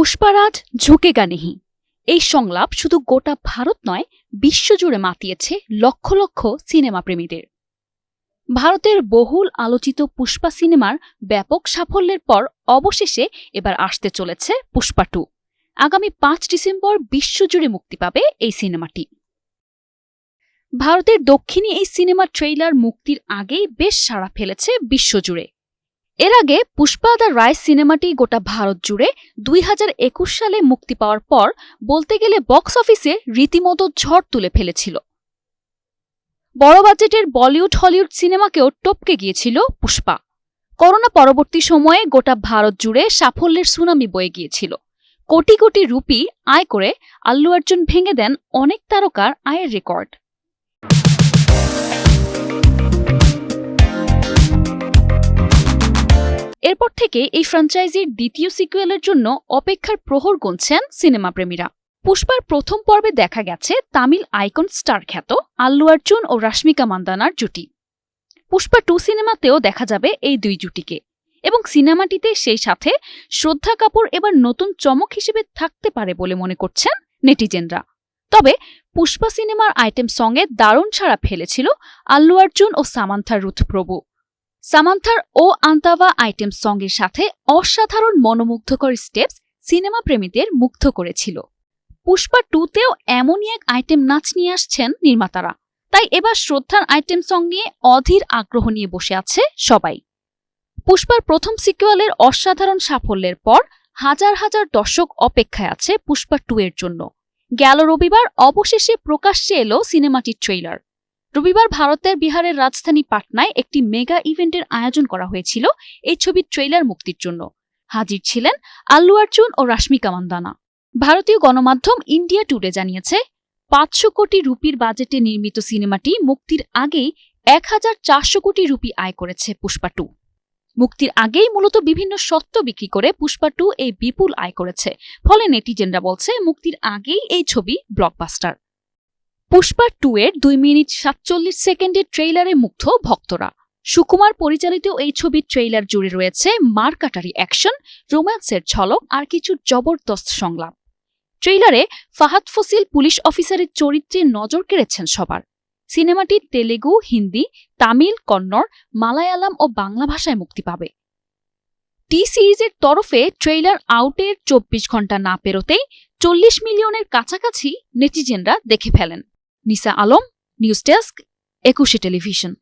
পুষ্পারাজ ঝুঁকেগা নেহি। এই সংলাপ শুধু গোটা ভারত নয়, বিশ্বজুড়ে মাতিয়েছে লক্ষ লক্ষ সিনেমা প্রেমীদের ভারতের বহুল আলোচিত পুষ্পা সিনেমার ব্যাপক সাফল্যের পর অবশেষে এবার আসতে চলেছে পুষ্পা টু। আগামী পাঁচ ডিসেম্বর বিশ্বজুড়ে মুক্তি পাবে এই সিনেমাটি। ভারতের দক্ষিণী এই সিনেমার ট্রেইলার মুক্তির আগেই বেশ সাড়া ফেলেছে বিশ্বজুড়ে। এর আগে পুষ্পা দ্য রায় সিনেমাটি গোটা ভারত জুড়ে দুই হাজার একুশ সালে মুক্তি পাওয়ার পর বলতে গেলে বক্স অফিসে রীতিমতো ঝড় তুলে ফেলেছিল। বড় বাজেটের বলিউড হলিউড সিনেমাকেও টপকে গিয়েছিল পুষ্পা। করোনা পরবর্তী সময়ে গোটা ভারত জুড়ে সাফল্যের সুনামি বয়ে গিয়েছিল। কোটি কোটি রুপি আয় করে আল্লু অর্জুন ভেঙে দেন অনেক তারকার আয়ের রেকর্ড। থেকে এই ফ্র্যাঞ্চাইজির দ্বিতীয় সিকুয়েলের জন্য অপেক্ষার প্রহর গুনছেন সিনেমা প্রেমীরা পুষ্পার প্রথম পর্বে দেখা গেছে তামিল আইকন স্টার খ্যাত আল্লু অর্জুন ও রাশ্মিকা মান্দানার জুটি। পুষ্পা টু সিনেমাতেও দেখা যাবে এই দুই জুটিকে এবং সিনেমাটিতে সেই সাথে শ্রদ্ধা কাপুর এবার নতুন চমক হিসেবে থাকতে পারে বলে মনে করছেন নেটিজেনরা। তবে পুষ্পা সিনেমার আইটেম সঙ্গে দারুণ ছাড়া ফেলেছিল আল্লু অর্জুন ও সামান্থা রুথ প্রভু সামান্থার ও আন্তাভা আইটেম সঙ্গের সাথে অসাধারণ মনোমুগ্ধকর স্টেপস সিনেমা প্রেমীদের মুগ্ধ করেছিল। পুষ্পা টুতেও এমনই এক আইটেম নাচ নিয়ে আসছেন নির্মাতারা। তাই এবার শ্রদ্ধার আইটেম সং নিয়ে অধীর আগ্রহ নিয়ে বসে আছে সবাই। পুষ্পার প্রথম সিকুয়ালের অসাধারণ সাফল্যের পর হাজার হাজার দর্শক অপেক্ষায় আছে পুষ্পা টু এর জন্য। গেল রবিবার অবশেষে প্রকাশ্যে এলো সিনেমাটির ট্রেইলার। রবিবার ভারতের বিহারের রাজধানী পাটনায় একটি মেগা ইভেন্টের আয়োজন করা হয়েছিল এই ছবির ট্রেইলার মুক্তির জন্য। হাজির ছিলেন আল্লু অর্জুন ও রাশ্মিকা মান্দানা। ভারতীয় গণমাধ্যম ইন্ডিয়া টুডে জানিয়েছে, পাঁচশো কোটি রুপির বাজেটে নির্মিত সিনেমাটি মুক্তির আগেই এক হাজার চারশো কোটি রুপি আয় করেছে পুষ্পা টু। মুক্তির আগেই মূলত বিভিন্ন সত্ত্ব বিক্রি করে পুষ্পা টু এই বিপুল আয় করেছে। ফলে নেটিজেনরা বলছে, মুক্তির আগেই এই ছবি ব্লকবাস্টার পুষ্পা টু এর দুই মিনিট সাতচল্লিশ সেকেন্ডের ট্রেইলারে মুগ্ধ ভক্তরা। সুকুমার পরিচালিত এই ছবির ট্রেইলার জুড়ে রয়েছে মারকাটারি অ্যাকশন, রোম্যান্সের ঝলক আর কিছু জবরদস্ত সংলাপ। ট্রেইলারে ফাহাদ ফসিল পুলিশ অফিসারের চরিত্রে নজর কেড়েছেন সবার। সিনেমাটি তেলেগু, হিন্দি, তামিল, কন্নড়, মালায়ালাম ও বাংলা ভাষায় মুক্তি পাবে। টি সিরিজের তরফে ট্রেইলার আউটের চব্বিশ ঘণ্টা না পেরোতেই চল্লিশ মিলিয়নের কাছাকাছি নেটিজেনরা দেখে ফেলেন। Nisa Alam news desk Ekushey television.